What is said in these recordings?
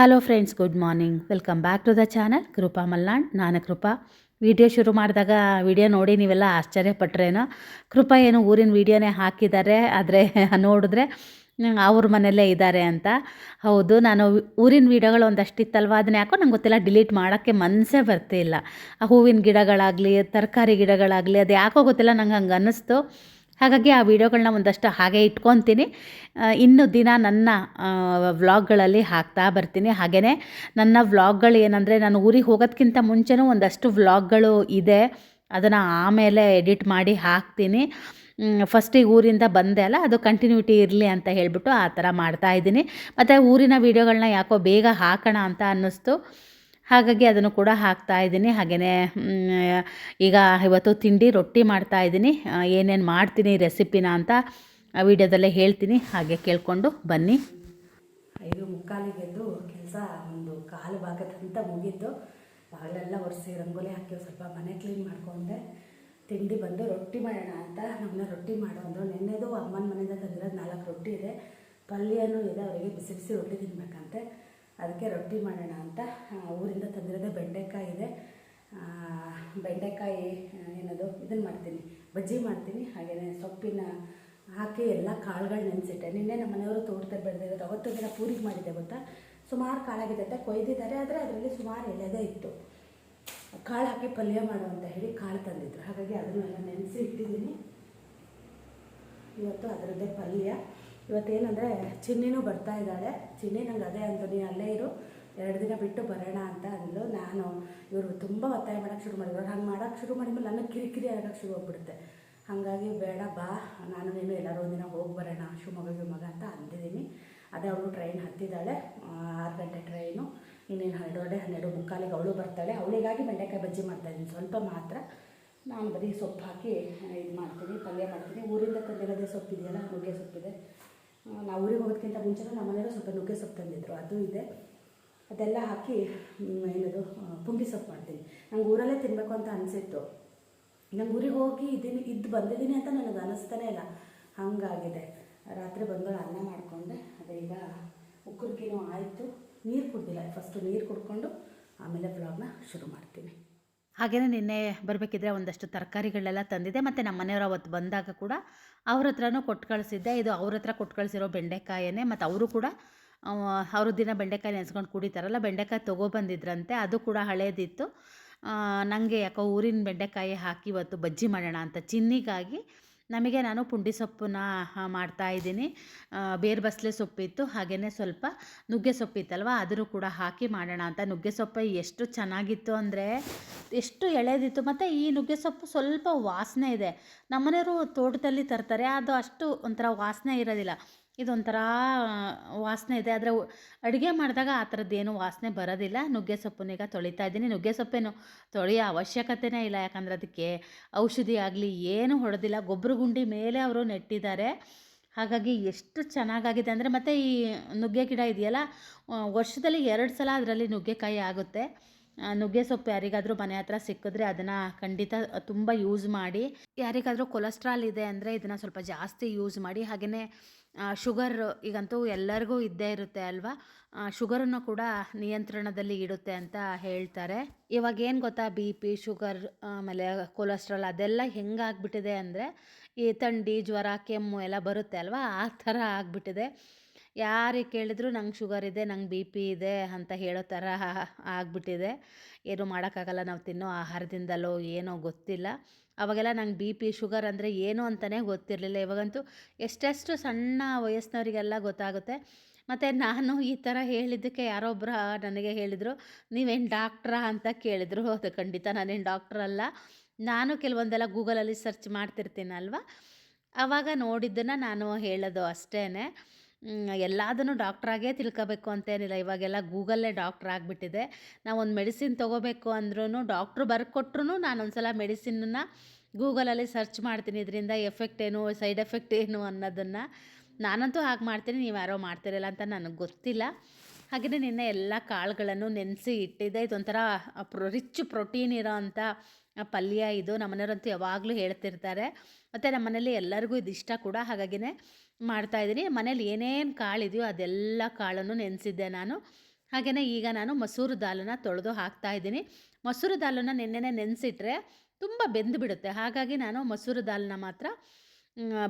Hello friends good morning welcome back to the channel Krupa Malnad ನಾನು Krupa video ಶುರು ಮಾಡಿದಾಗ video ನೋಡಿ ನೀವೆಲ್ಲ ಆಶ್ಚರ್ಯಪಟ್ರೇನೋ? ಕೃಪಾ ಏನು ಊರಿನ ವಿಡಿಯೋನೇ ಹಾಕಿದ್ದಾರೆ, ಆದರೆ ನೋಡಿದ್ರೆ ಅವ್ರ ಮನೆಯಲ್ಲೇ ಇದ್ದಾರೆ ಅಂತ. ಹೌದು, ನಾನು ಊರಿನ ವಿಡಿಯೋಗಳು ಒಂದಷ್ಟಿತ್ತಲ್ವ? ಅದನ್ನ ಯಾಕೋ ನಂಗೆ ಗೊತ್ತಿಲ್ಲ ಡಿಲೀಟ್ ಮಾಡೋಕ್ಕೆ ಮನಸ್ಸೇ ಬರ್ತಿಲ್ಲ. ಆ ಹೂವಿನ ಗಿಡಗಳಾಗಲಿ, ತರಕಾರಿ ಗಿಡಗಳಾಗಲಿ, ಅದು ಯಾಕೋ ಗೊತ್ತಿಲ್ಲ, ನಂಗೆ ಹಂಗೆ ಅನ್ನಿಸ್ತು. ಹಾಗಾಗಿ ಆ ವಿಡಿಯೋಗಳನ್ನ ಒಂದಷ್ಟು ಹಾಗೆ ಇಟ್ಕೊತೀನಿ. ಇನ್ನು ದಿನ ನನ್ನ ವ್ಲಾಗ್ಗಳಲ್ಲಿ ಹಾಕ್ತಾ ಬರ್ತೀನಿ. ಹಾಗೆಯೇ ನನ್ನ ವ್ಲಾಗ್ಗಳು ಏನಂದರೆ ನಾನು ಊರಿಗೆ ಹೋಗೋದಕ್ಕಿಂತ ಮುಂಚೆನೂ ಒಂದಷ್ಟು ವ್ಲಾಗ್ಗಳು ಇದೆ. ಅದನ್ನು ಆಮೇಲೆ ಎಡಿಟ್ ಮಾಡಿ ಹಾಕ್ತೀನಿ. ಫಸ್ಟಿಗೆ ಊರಿಂದ ಬಂದೆ ಅಲ್ಲ, ಅದು ಕಂಟಿನ್ಯೂಟಿ ಇರಲಿ ಅಂತ ಹೇಳಿಬಿಟ್ಟು ಆ ಥರ ಮಾಡ್ತಾ ಇದ್ದೀನಿ. ಮತ್ತು ಊರಿನ ವೀಡಿಯೋಗಳನ್ನ ಯಾಕೋ ಬೇಗ ಹಾಕೋಣ ಅಂತ ಅನ್ನಿಸ್ತು. ಹಾಗಾಗಿ ಅದನ್ನು ಕೂಡ ಹಾಕ್ತಾ ಇದ್ದೀನಿ. ಹಾಗೆಯೇ ಈಗ ಇವತ್ತು ತಿಂಡಿ ರೊಟ್ಟಿ ಮಾಡ್ತಾ ಇದ್ದೀನಿ. ಏನೇನು ಮಾಡ್ತೀನಿ ರೆಸಿಪಿನ ಅಂತ ವಿಡಿಯೋದಲ್ಲೇ ಹೇಳ್ತೀನಿ. ಹಾಗೆ ಕೇಳಿಕೊಂಡು ಬನ್ನಿ. ಐದು ಮುಕ್ಕಾಲಿಗೆದ್ದು ಕೆಲಸ ಒಂದು ಕಾಲು ಭಾಗದಂತ ಮುಗೀತು ಬಾಗಿಲೆಲ್ಲ ಒರೆಸಿ ರಂಗೋಲಿ ಹಾಕಿ ಸ್ವಲ್ಪ ಮನೆ ಕ್ಲೀನ್ ಮಾಡ್ಕೊಂಡೆ. ತಿಂಡಿ ಬಂದು ರೊಟ್ಟಿ ಮಾಡೋಣ ಅಂತ ನಮ್ಮನ್ನ ರೊಟ್ಟಿ ಮಾಡೋದು ನಿನ್ನೆದು ಅಮ್ಮನ ಮನೆಯಿಂದ ತಂದಿರೋದು ನಾಲ್ಕು ರೊಟ್ಟಿ ಇದೆ. ಪಲ್ಯನೂ ಇದೆ, ಅವರಿಗೆ ಬಿಸಿ ಬಿಸಿ ರೊಟ್ಟಿ ತಿನ್ಬೇಕಂತೆ. ಅದಕ್ಕೆ ರೊಟ್ಟಿ ಮಾಡೋಣ ಅಂತ ಊರಿಂದ ತಂದಿರೋದೇ ಬೆಂಡೆಕಾಯಿ ಇದೆ. ಬೆಂಡೆಕಾಯಿ ಏನದು, ಇದನ್ನು ಮಾಡ್ತೀನಿ. ಬಜ್ಜಿ ಮಾಡ್ತೀನಿ. ಹಾಗೆಯೇ ಸೊಪ್ಪಿನ ಹಾಕಿ ಎಲ್ಲ ಕಾಳುಗಳು ನೆನೆಸಿಟ್ಟೆ. ನಿನ್ನೆ ನಮ್ಮ ಮನೆಯವರು ತೋಟದಲ್ಲಿ ಬೆಳೆದಿರೋದು, ಅವತ್ತು ದಿನ ಪೂರಿಗೆ ಮಾಡಿದ್ದೆ ಗೊತ್ತಾ? ಸುಮಾರು ಕಾಳಾಗಿದೆ ಅಂತ ಕೊಯ್ದಿದ್ದಾರೆ, ಆದರೆ ಅದರಲ್ಲಿ ಸುಮಾರು ಎಲೆದೇ ಇತ್ತು. ಕಾಳು ಹಾಕಿ ಪಲ್ಯ ಮಾಡು ಅಂತ ಹೇಳಿ ಕಾಳು ತಂದಿದ್ರು. ಹಾಗಾಗಿ ಅದನ್ನೆಲ್ಲ ನೆನೆಸಿ ಇಟ್ಟಿದ್ದೀನಿ. ಇವತ್ತು ಅದರದ್ದೇ ಪಲ್ಯ. ಇವತ್ತೇನಂದರೆ ಚಿನ್ನಿನೂ ಬರ್ತಾ ಇದ್ದಾಳೆ. ಚಿನ್ನಿ ನಂಗೆ ಅದೇ ಅಂತ, ನೀನು ಅಲ್ಲೇ ಇರು, ಎರಡು ದಿನ ಬಿಟ್ಟು ಬರೋಣ ಅಂತ ಅಂದಳು ನಾನು ಇವರು ತುಂಬ ಒತ್ತಾಯ ಮಾಡೋಕ್ಕೆ ಶುರು ಮಾಡಿದ್ರು. ಹಂಗೆ ಮಾಡೋಕ್ಕೆ ಶುರು ಮಾಡಿದ್ಮೇಲೆ ನನಗೆ ಕಿರಿಕಿರಿ ಆಗೋಕ್ಕೆ ಶುರು ಹೋಗ್ಬಿಡುತ್ತೆ ಹಾಗಾಗಿ ಬೇಡ, ಬಾ, ನಾನು ನೀನು ಎಲ್ಲರೂ ಒಂದಿನ ಹೋಗಿ ಬರೋಣ, ಶಿವಮೊಗ್ಗ ಶಿವಮೊಗ್ಗ ಅಂತ ಅಂದಿದ್ದೀನಿ. ಅದೇ ಅವಳು ಟ್ರೈನ್ ಹತ್ತಿದ್ದಾಳೆ. ಆರು ಗಂಟೆ ಟ್ರೈನು ಇನ್ನೇನು ಹನ್ನೆರಡು ಹನ್ನೆರಡು ಮುಕ್ಕಾಲಿಗೆ ಅವಳು ಬರ್ತಾಳೆ. ಅವಳಿಗಾಗಿ ಬೆಂಡೆಕಾಯಿ ಬಜ್ಜಿ ಮಾಡ್ತಾಯಿದ್ದೀನಿ ಸ್ವಲ್ಪ ಮಾತ್ರ. ನಾನು ಬರೀ ಸೊಪ್ಪು ಹಾಕಿ ಇದು ಮಾಡ್ತೀನಿ, ಪಲ್ಯ ಮಾಡ್ತೀನಿ. ಊರಿಂದ ತಂದಿರೋದೇ ಸೊಪ್ಪಿದೆಯಲ್ಲ ನುಗ್ಗೆ ಸೊಪ್ಪಿದೆ. ನಾವು ಊರಿಗೆ ಹೋಗೋದಕ್ಕಿಂತ ಮುಂಚೆ ನಮ್ಮ ಮನೆಯಲ್ಲೂ ಸ್ವಲ್ಪ ನುಗ್ಗೆ ಸೊಪ್ಪು ತಂದಿದ್ರು, ಅದು ಇದೆ. ಅದೆಲ್ಲ ಹಾಕಿ ಏನದು ಪುಂಡಿ ಸೊಪ್ಪು ಮಾಡ್ತೀನಿ. ನಂಗೆ ಊರಲ್ಲೇ ತಿನ್ನಬೇಕು ಅಂತ ಅನಿಸಿತ್ತು. ನಂಗೆ ಊರಿಗೆ ಹೋಗಿ ಇದ್ದೀನಿ ಇದ್ದು ಬಂದಿದ್ದೀನಿ ಅಂತ ನನಗೆ ಅನ್ನಿಸ್ತಾನೆ ಇಲ್ಲ. ಹಾಗಾಗಿದೆ. ರಾತ್ರಿ ಬಂದೋಳು ಅನ್ನ ಮಾಡಿಕೊಂಡೆ, ಅದೇ ಈಗ ಉಕ್ಕುರ್ಗಿನೂ ಆಯಿತು. ನೀರು ಕುಡ್ದಿಲ್ಲ, ಫಸ್ಟು ನೀರು ಕುಡ್ಕೊಂಡು ಆಮೇಲೆ ಬ್ಲಾಗ್ನ ಶುರು ಮಾಡ್ತೀನಿ. ಹಾಗೆಯೇ ನಿನ್ನೆ ಬರಬೇಕಿದ್ರೆ ಒಂದಷ್ಟು ತರಕಾರಿಗಳೆಲ್ಲ ತಂದಿದ್ದೆ. ಮತ್ತು ನಮ್ಮ ಮನೆಯವರು ಅವತ್ತು ಬಂದಾಗ ಕೂಡ ಅವ್ರ ಹತ್ರನೂ ಕೊಟ್ಟು ಕಳಿಸಿದ್ದೆ. ಇದು ಅವ್ರ ಹತ್ರ ಕೊಟ್ಟು ಕಳಿಸಿರೋ ಬೆಂಡೆಕಾಯೇ ಮತ್ತು ಅವರು ಕೂಡ ಅವ್ರ ದಿನ ಬೆಂಡೆಕಾಯಿ ನೆನೆಸ್ಕೊಂಡು ಕುಡಿತಾರಲ್ಲ, ಬೆಂಡೆಕಾಯಿ ತೊಗೊಬಂದಿದ್ರಂತೆ. ಅದು ಕೂಡ ಹಳೇದಿತ್ತು. ನನಗೆ ಯಾಕೋ ಊರಿನ ಬೆಂಡೆಕಾಯಿ ಹಾಕಿ ಇವತ್ತು ಬಜ್ಜಿ ಮಾಡೋಣ ಅಂತ ಚಿನ್ನಿಗಾಗಿ ನಮಗೆ ನಾನು ಪುಂಡಿ ಸೊಪ್ಪನ್ನ ಮಾಡ್ತಾ ಇದ್ದೀನಿ. ಬೇರು ಬಸಳೆ ಸೊಪ್ಪಿತ್ತು ಹಾಗೆಯೇ ಸ್ವಲ್ಪ ನುಗ್ಗೆ ಸೊಪ್ಪಿತ್ತಲ್ವ ಅದರೂ ಕೂಡ ಹಾಕಿ ಮಾಡೋಣ ಅಂತ. ನುಗ್ಗೆ ಸೊಪ್ಪು ಎಷ್ಟು ಚೆನ್ನಾಗಿತ್ತು ಅಂದರೆ, ಎಷ್ಟು ಎಳೆದಿತ್ತು. ಮತ್ತು ಈ ನುಗ್ಗೆ ಸೊಪ್ಪು ಸ್ವಲ್ಪ ವಾಸನೆ ಇದೆ. ನಮ್ಮನೆಯವರು ತೋಟದಲ್ಲಿ ತರ್ತಾರೆ, ಅದು ಅಷ್ಟು ಒಂಥರ ವಾಸನೆ ಇರೋದಿಲ್ಲ. ಇದೊಂಥರ ವಾಸನೆ ಇದೆ. ಆದರೆ ಅಡುಗೆ ಮಾಡಿದಾಗ ಆ ಥರದ್ದೇನು ವಾಸನೆ ಬರೋದಿಲ್ಲ. ನುಗ್ಗೆ ಸೊಪ್ಪನ್ನೀಗ ತೊಳಿತಾ ಇದ್ದೀನಿ. ನುಗ್ಗೆ ಸೊಪ್ಪೇನು ತೊಳೆಯೋ ಅವಶ್ಯಕತೆನೇ ಇಲ್ಲ. ಯಾಕಂದರೆ ಅದಕ್ಕೆ ಔಷಧಿ ಆಗಲಿ ಏನು ಹೊಡೆದಿಲ್ಲ. ಗೊಬ್ಬರ ಗುಂಡಿ ಮೇಲೆ ಅವರು ನೆಟ್ಟಿದ್ದಾರೆ. ಹಾಗಾಗಿ ಎಷ್ಟು ಚೆನ್ನಾಗಾಗಿದೆ ಅಂದರೆ ಮತ್ತು ಈ ನುಗ್ಗೆ ಗಿಡ ಇದೆಯಲ್ಲ ವರ್ಷದಲ್ಲಿ ಎರಡು ಸಲ ಅದರಲ್ಲಿ ನುಗ್ಗೆಕಾಯಿ ಆಗುತ್ತೆ. ನುಗ್ಗೆ ಸೊಪ್ಪು ಯಾರಿಗಾದರೂ ಮನೆ ಹತ್ರ ಸಿಕ್ಕಿದ್ರೆ ಅದನ್ನು ಖಂಡಿತ ತುಂಬ ಯೂಸ್ ಮಾಡಿ. ಯಾರಿಗಾದರೂ ಕೊಲೆಸ್ಟ್ರಾಲ್ ಇದೆ ಅಂದರೆ ಇದನ್ನು ಸ್ವಲ್ಪ ಜಾಸ್ತಿ ಯೂಸ್ ಮಾಡಿ. ಹಾಗೆಯೇ ಶುಗರ್ ಈಗಂತೂ ಎಲ್ಲರಿಗೂ ಇದ್ದೇ ಇರುತ್ತೆ ಅಲ್ವಾ? ಶುಗರನ್ನು ಕೂಡ ನಿಯಂತ್ರಣದಲ್ಲಿ ಇಡುತ್ತೆ ಅಂತ ಹೇಳ್ತಾರೆ. ಇವಾಗ ಏನು ಗೊತ್ತಾ? ಬಿ ಪಿ, ಶುಗರ್, ಆಮೇಲೆ ಕೊಲೆಸ್ಟ್ರಾಲ್ ಅದೆಲ್ಲ ಹೆಂಗಾಗ್ಬಿಟ್ಟಿದೆ ಅಂದರೆ ಈ ಥಂಡಿ, ಜ್ವರ, ಕೆಮ್ಮು ಎಲ್ಲ ಬರುತ್ತೆ ಅಲ್ವಾ? ಆ ಥರ ಆಗಿಬಿಟ್ಟಿದೆ. ಯಾರಿಗೆ ಕೇಳಿದ್ರು ನಂಗೆ ಶುಗರ್ ಇದೆ, ನಂಗೆ ಬಿ ಪಿ ಇದೆ ಅಂತ ಹೇಳೋ ಥರ ಆಗಿಬಿಟ್ಟಿದೆ. ಏನೂ ಮಾಡೋಕ್ಕಾಗಲ್ಲ, ನಾವು ತಿನ್ನೋ ಆಹಾರದಿಂದಲೋ ಏನೋ ಗೊತ್ತಿಲ್ಲ. ಅವಾಗೆಲ್ಲ ನಂಗೆ ಬಿ ಪಿ, ಶುಗರ್ ಅಂದರೆ ಏನು ಅಂತಲೇ ಗೊತ್ತಿರಲಿಲ್ಲ. ಇವಾಗಂತೂ ಎಷ್ಟೆಷ್ಟು ಸಣ್ಣ ವಯಸ್ಸಿನವರಿಗೆಲ್ಲ ಗೊತ್ತಾಗುತ್ತೆ. ಮತ್ತು ನಾನು ಈ ಥರ ಹೇಳಿದ್ದಕ್ಕೆ ಯಾರೊಬ್ಬರು ನನಗೆ ಹೇಳಿದರು, ನೀವೇನು ಡಾಕ್ಟ್ರಾ ಅಂತ ಕೇಳಿದರು. ಅದು ಖಂಡಿತ ನಾನೇನು ಡಾಕ್ಟ್ರ್ ಅಲ್ಲ. ನಾನು ಕೆಲವೊಂದೆಲ್ಲ ಗೂಗಲಲ್ಲಿ ಸರ್ಚ್ ಮಾಡ್ತಿರ್ತೀನಲ್ವ? ಆವಾಗ ನೋಡಿದ್ದನ್ನು ನಾನು ಹೇಳೋದು ಅಷ್ಟೇ ಎಲ್ಲದನ್ನು ಡಾಕ್ಟ್ರಾಗೇ ತಿಳ್ಕೋಬೇಕು ಅಂತೇನಿಲ್ಲ ಇವಾಗೆಲ್ಲ ಗೂಗಲ್ಲೇ ಡಾಕ್ಟ್ರ್ ಆಗಿಬಿಟ್ಟಿದೆ. ನಾವು ಒಂದು ಮೆಡಿಸಿನ್ ತೊಗೋಬೇಕು ಅಂದ್ರೂ ಡಾಕ್ಟ್ರು ಬರ್ಕೊಟ್ರು ನಾನು ಒಂದು ಸಲ ಮೆಡಿಸಿನ್ನ ಗೂಗಲಲ್ಲಿ ಸರ್ಚ್ ಮಾಡ್ತೀನಿ. ಇದರಿಂದ ಎಫೆಕ್ಟ್ ಏನು ಸೈಡ್ ಎಫೆಕ್ಟ್ ಏನು ಅನ್ನೋದನ್ನು ನಾನಂತೂ ಹಾಗೆ ಮಾಡ್ತೀನಿ. ನೀವು ಯಾರೋ ಮಾಡ್ತಿರಲ್ಲ ಅಂತ ನನಗೆ ಗೊತ್ತಿಲ್ಲ. ಹಾಗೆಯೇ ನಿನ್ನೆ ಎಲ್ಲ ಕಾಳುಗಳನ್ನು ನೆನೆಸಿ ಇಟ್ಟಿದ್ದೆ. ಇದೊಂಥರ ಪ್ರೊ ರಿಚ್ ಪ್ರೋಟೀನ್ ಇರೋ ಅಂಥ ಪಲ್ಯ ಇದು ನಮ್ಮನೆಯವರಂತೂ ಯಾವಾಗಲೂ ಹೇಳ್ತಿರ್ತಾರೆ. ಮತ್ತು ನಮ್ಮ ಮನೇಲಿ ಎಲ್ಲರಿಗೂ ಇದು ಇಷ್ಟ ಕೂಡ. ಹಾಗಾಗಿನೇ ಮಾಡ್ತಾಯಿದ್ದೀನಿ ಮನೇಲಿ ಏನೇನು ಕಾಳಿದೆಯೋ ಅದೆಲ್ಲ ಕಾಳನ್ನು ನೆನೆಸಿದ್ದೆ ನಾನು. ಹಾಗೆಯೇ ಈಗ ನಾನು ಮೊಸರು ದಾಲನ್ನು ತೊಳೆದು ಹಾಕ್ತಾಯಿದ್ದೀನಿ ಮೊಸರು ದಾಲನ್ನು ನೆನ್ನೆನೇ ನೆನೆಸಿಟ್ರೆ ತುಂಬ ಬೆಂದು ಬಿಡುತ್ತೆ. ಹಾಗಾಗಿ ನಾನು ಮೊಸರು ದಾಲನ್ನ ಮಾತ್ರ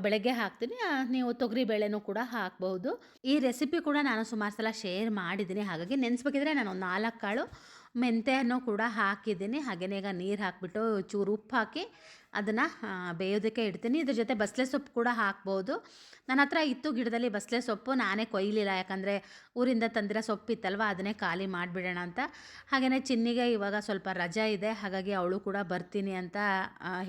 ಬೆಳಗ್ಗೆ ಹಾಕ್ತೀನಿ. ನೀವು ತೊಗರಿ ಬೇಳೆನೂ ಕೂಡ ಹಾಕ್ಬೋದು ಈ ರೆಸಿಪಿ ಕೂಡ ನಾನು ಸುಮಾರು ಸಲ ಶೇರ್ ಮಾಡಿದ್ದೀನಿ. ಹಾಗಾಗಿ ನೆನೆಸ್ಬೇಕಿದ್ರೆ ನಾನು ನಾಲ್ಕು ಕಾಳು ಮೆಂತ್ಯನೂ ಕೂಡ ಹಾಕಿದ್ದೀನಿ. ಹಾಗೆಯೇ ಈಗ ನೀರು ಹಾಕಿಬಿಟ್ಟು ಚೂರು ಉಪ್ಪು ಹಾಕಿ ಅದನ್ನು ಬೇಯೋದಕ್ಕೆ ಇಡ್ತೀನಿ. ಇದ್ರ ಜೊತೆ ಬಸಳೆ ಸೊಪ್ಪು ಕೂಡ ಹಾಕ್ಬೋದು. ನನ್ನ ಹತ್ರ ಇತ್ತು ಗಿಡದಲ್ಲಿ ಬಸಳೆ ಸೊಪ್ಪು, ನಾನೇ ಕೊಯ್ಲಿಲ್ಲ. ಯಾಕಂದರೆ ಊರಿಂದ ತಂದಿರೋ ಸೊಪ್ಪಿತ್ತಲ್ವ ಅದನ್ನೇ ಖಾಲಿ ಮಾಡಿಬಿಡೋಣ ಅಂತ. ಹಾಗೆಯೇ ಚಿನ್ನಿಗೆ ಇವಾಗ ಸ್ವಲ್ಪ ರಜಾ ಇದೆ. ಹಾಗಾಗಿ ಅವಳು ಕೂಡ ಬರ್ತೀನಿ ಅಂತ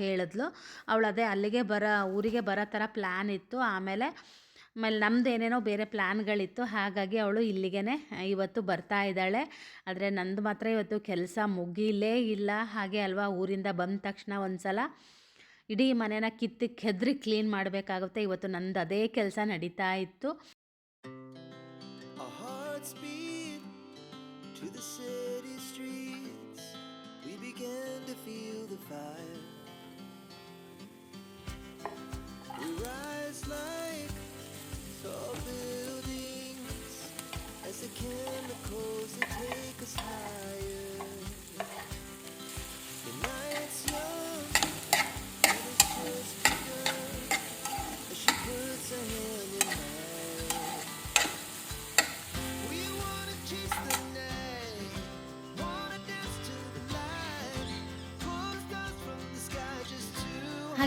ಹೇಳಿದ್ಲು. ಅವಳು ಅದೇ ಅಲ್ಲಿಗೆ ಬರೋ, ಊರಿಗೆ ಬರೋ ಥರ ಪ್ಲ್ಯಾನ್ ಇತ್ತು. ಆಮೇಲೆ ಆಮೇಲೆ ನಮ್ದು ಏನೇನೋ ಬೇರೆ ಪ್ಲ್ಯಾನ್ಗಳಿತ್ತು ಹಾಗಾಗಿ ಅವಳು ಇಲ್ಲಿಗೆ ಇವತ್ತು ಬರ್ತಾ ಇದ್ದಾಳೆ ಆದರೆ ನಂದು ಮಾತ್ರ ಇವತ್ತು ಕೆಲಸ ಮುಗಿಲೇ ಇಲ್ಲ ಹಾಗೆ ಅಲ್ವಾ, ಊರಿಂದ ಬಂದ ತಕ್ಷಣ ಒಂದು ಸಲ ಇಡೀ ಮನೇನ ಕಿತ್ತು ಕೆದ್ರಿ ಕ್ಲೀನ್ ಮಾಡಬೇಕಾಗುತ್ತೆ ಇವತ್ತು ನಂದು ಅದೇ ಕೆಲಸ ನಡೀತಾ ಇತ್ತು to the city streets. We began to feel the fire.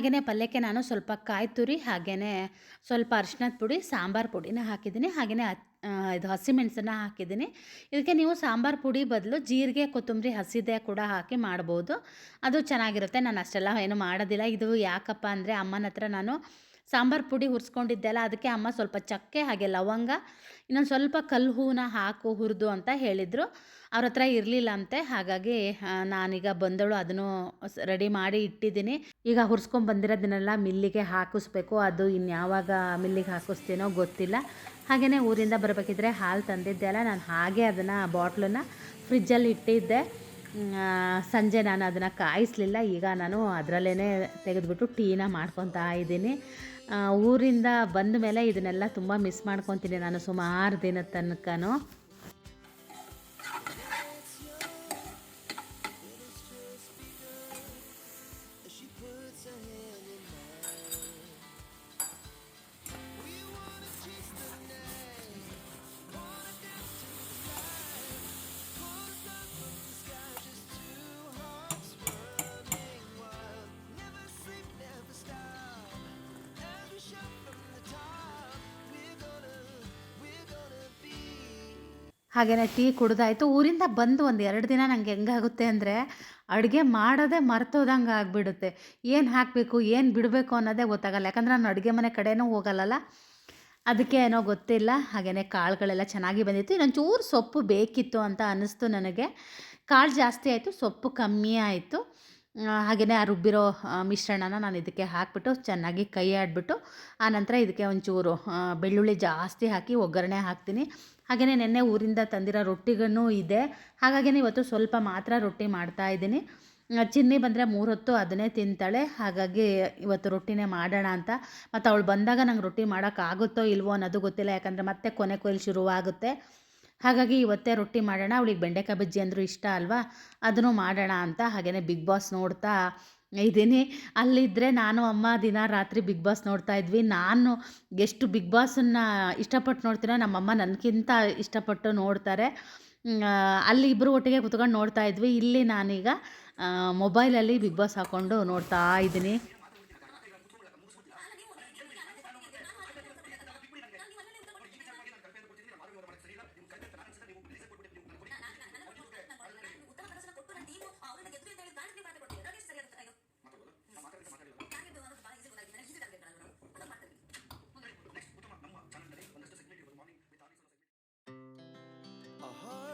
ಹಾಗೆಯೇ ಪಲ್ಯಕ್ಕೆ ನಾನು ಸ್ವಲ್ಪ ಕಾಯಿ ತುರಿ ಹಾಗೆಯೇ ಸ್ವಲ್ಪ ಅರ್ಶಿನದ ಪುಡಿ, ಸಾಂಬಾರು ಪುಡಿನ ಹಾಕಿದ್ದೀನಿ. ಹಾಗೆಯೇ ಇದು ಹಸಿಮೆಣಸನ್ನ ಹಾಕಿದ್ದೀನಿ. ಇದಕ್ಕೆ ನೀವು ಸಾಂಬಾರು ಪುಡಿ ಬದಲು ಜೀರಿಗೆ, ಕೊತ್ತಂಬರಿ, ಹಸಿದೆ ಕೂಡ ಹಾಕಿ ಮಾಡ್ಬೋದು. ಅದು ಚೆನ್ನಾಗಿರುತ್ತೆ. ನಾನು ಅಷ್ಟೆಲ್ಲ ಏನು ಮಾಡೋದಿಲ್ಲ. ಇದು ಯಾಕಪ್ಪ ಅಂದರೆ ಅಮ್ಮನ ಹತ್ರ ನಾನು ಸಾಂಬಾರು ಪುಡಿ ಹುರಿಸ್ಕೊಂಡಿದ್ದೆ ಅಲ್ಲ ಅದಕ್ಕೆ ಅಮ್ಮ ಸ್ವಲ್ಪ ಚಕ್ಕೆ ಹಾಗೆ ಲವಂಗ, ಇನ್ನೊಂದು ಸ್ವಲ್ಪ ಕಲ್ಲು ಹೂವನ್ನ ಹಾಕು, ಹುರಿದು ಅಂತ ಹೇಳಿದರು. ಅವ್ರ ಹತ್ರ ಇರಲಿಲ್ಲ ಅಂತೆ ಹಾಗಾಗಿ ನಾನೀಗ ಬಂದಳು, ಅದನ್ನು ರೆಡಿ ಮಾಡಿ ಇಟ್ಟಿದ್ದೀನಿ. ಈಗ ಹುರ್ಸ್ಕೊಂಡು ಬಂದಿರೋದನ್ನೆಲ್ಲ ಮಿಲ್ಲಿಗೆ ಹಾಕಿಸ್ಬೇಕು, ಅದು ಇನ್ಯಾವಾಗ ಮಿಲ್ಲಿಗೆ ಹಾಕಿಸ್ತೀನೋ ಗೊತ್ತಿಲ್ಲ. ಹಾಗೆಯೇ ಊರಿಂದ ಬರಬೇಕಿದ್ರೆ ಹಾಲು ತಂದಿದ್ದೆ ಅಲ್ಲ, ನಾನು ಹಾಗೆ ಅದನ್ನು ಬಾಟ್ಲನ್ನು ಫ್ರಿಜ್ಜಲ್ಲಿ ಇಟ್ಟಿದ್ದೆ. ಸಂಜೆ ನಾನು ಅದನ್ನು ಕಾಯಿಸಲಿಲ್ಲ. ಈಗ ನಾನು ಅದರಲ್ಲೇ ತೆಗೆದುಬಿಟ್ಟು ಟೀನ ಮಾಡ್ಕೊತಾ ಇದ್ದೀನಿ. ಊರಿಂದ ಬಂದ ಮೇಲೆ ಇದನ್ನೆಲ್ಲ ತುಂಬ ಮಿಸ್ ಮಾಡ್ಕೊತೀನಿ ನಾನು ಸುಮಾರು ದಿನದ ತನಕನೂ. ಹಾಗೆಯೇ ಟೀ ಕುಡ್ದಾಯಿತು. ಊರಿಂದ ಬಂದು ಒಂದು ಎರಡು ದಿನ ನನಗೆ ಹೆಂಗಾಗುತ್ತೆ ಅಂದರೆ ಅಡುಗೆ ಮಾಡೋದೇ ಮರ್ತೋದಂಗೆ ಆಗಿಬಿಡುತ್ತೆ. ಏನು ಹಾಕಬೇಕು, ಏನು ಬಿಡಬೇಕು ಅನ್ನೋದೇ ಗೊತ್ತಾಗಲ್ಲ. ಯಾಕಂದ್ರೆ ನಾನು ಅಡುಗೆ ಮನೆ ಕಡೆನೂ ಹೋಗಲ್ಲಲ್ಲ. ಅದಕ್ಕೆ ಏನೋ ಗೊತ್ತಿಲ್ಲ. ಹಾಗೆಯೇ ಕಾಳುಗಳೆಲ್ಲ ಚೆನ್ನಾಗಿ ಬಂದಿತ್ತು. ಇನ್ನೊಂದು ಚೂರು ಸೊಪ್ಪು ಬೇಕಿತ್ತು ಅಂತ ಅನ್ನಿಸ್ತು ನನಗೆ. ಕಾಳು ಜಾಸ್ತಿ ಆಯಿತು, ಸೊಪ್ಪು ಕಮ್ಮಿ ಆಯಿತು. ಹಾಗೆಯೇ ಆ ರುಬ್ಬಿರೋ ಮಿಶ್ರಣನ ನಾನು ಇದಕ್ಕೆ ಹಾಕ್ಬಿಟ್ಟು ಚೆನ್ನಾಗಿ ಕೈ ಆಡಿಬಿಟ್ಟು ಆನಂತರ ಇದಕ್ಕೆ ಒಂಚೂರು ಬೆಳ್ಳುಳ್ಳಿ ಜಾಸ್ತಿ ಹಾಕಿ ಒಗ್ಗರಣೆ ಹಾಕ್ತೀನಿ. ಹಾಗೆಯೇ ನಿನ್ನೆ ಊರಿಂದ ತಂದಿರೋ ರೊಟ್ಟಿಗೂ ಇದೆ. ಹಾಗಾಗಿ ಇವತ್ತು ಸ್ವಲ್ಪ ಮಾತ್ರ ರೊಟ್ಟಿ ಮಾಡ್ತಾ ಇದ್ದೀನಿ. ಚಿನ್ನಿ ಬಂದರೆ ಮೂರು ಹೊತ್ತು ಅದನ್ನೇ ತಿಂತಾಳೆ. ಹಾಗಾಗಿ ಇವತ್ತು ರೊಟ್ಟಿನೇ ಮಾಡೋಣ ಅಂತ. ಮತ್ತು ಅವಳು ಬಂದಾಗ ನಂಗೆ ರೊಟ್ಟಿ ಮಾಡೋಕ್ಕಾಗುತ್ತೋ ಇಲ್ವೋ ಅನ್ನೋದು ಗೊತ್ತಿಲ್ಲ. ಯಾಕಂದರೆ ಮತ್ತೆ ಕೊನೆ ಕೊಯ್ಲು ಶುರುವಾಗುತ್ತೆ. ಹಾಗಾಗಿ ಇವತ್ತೇ ರೊಟ್ಟಿ ಮಾಡೋಣ. ಅವಳಿಗೆ ಬೆಂಡೆಕಾಯಿ ಬಜ್ಜಿ ಅಂದರೂ ಇಷ್ಟ ಅಲ್ವಾ? ಅದನ್ನು ಮಾಡೋಣ ಅಂತ ಹಾಗೆಯೇ ಬಿಗ್ ಬಾಸ್ ನೋಡ್ತಾ ಇದ್ದೀನಿ. ಅಲ್ಲಿದ್ದರೆ ನಾನು, ಅಮ್ಮ ದಿನ ರಾತ್ರಿ ಬಿಗ್ ಬಾಸ್ ನೋಡ್ತಾ ಇದ್ವಿ. ನಾನು ಎಷ್ಟು ಬಿಗ್ ಬಾಸನ್ನು ಇಷ್ಟಪಟ್ಟು ನೋಡ್ತೀನೋ ನಮ್ಮಮ್ಮ ನನಗಿಂತ ಇಷ್ಟಪಟ್ಟು ನೋಡ್ತಾರೆ. ಅಲ್ಲಿ ಇಬ್ಬರು ಒಟ್ಟಿಗೆ ಕುತ್ಕೊಂಡು ನೋಡ್ತಾ ಇದ್ವಿ. ಇಲ್ಲಿ ನಾನೀಗ ಮೊಬೈಲಲ್ಲಿ ಬಿಗ್ ಬಾಸ್ ಹಾಕ್ಕೊಂಡು ನೋಡ್ತಾ ಇದ್ದೀನಿ.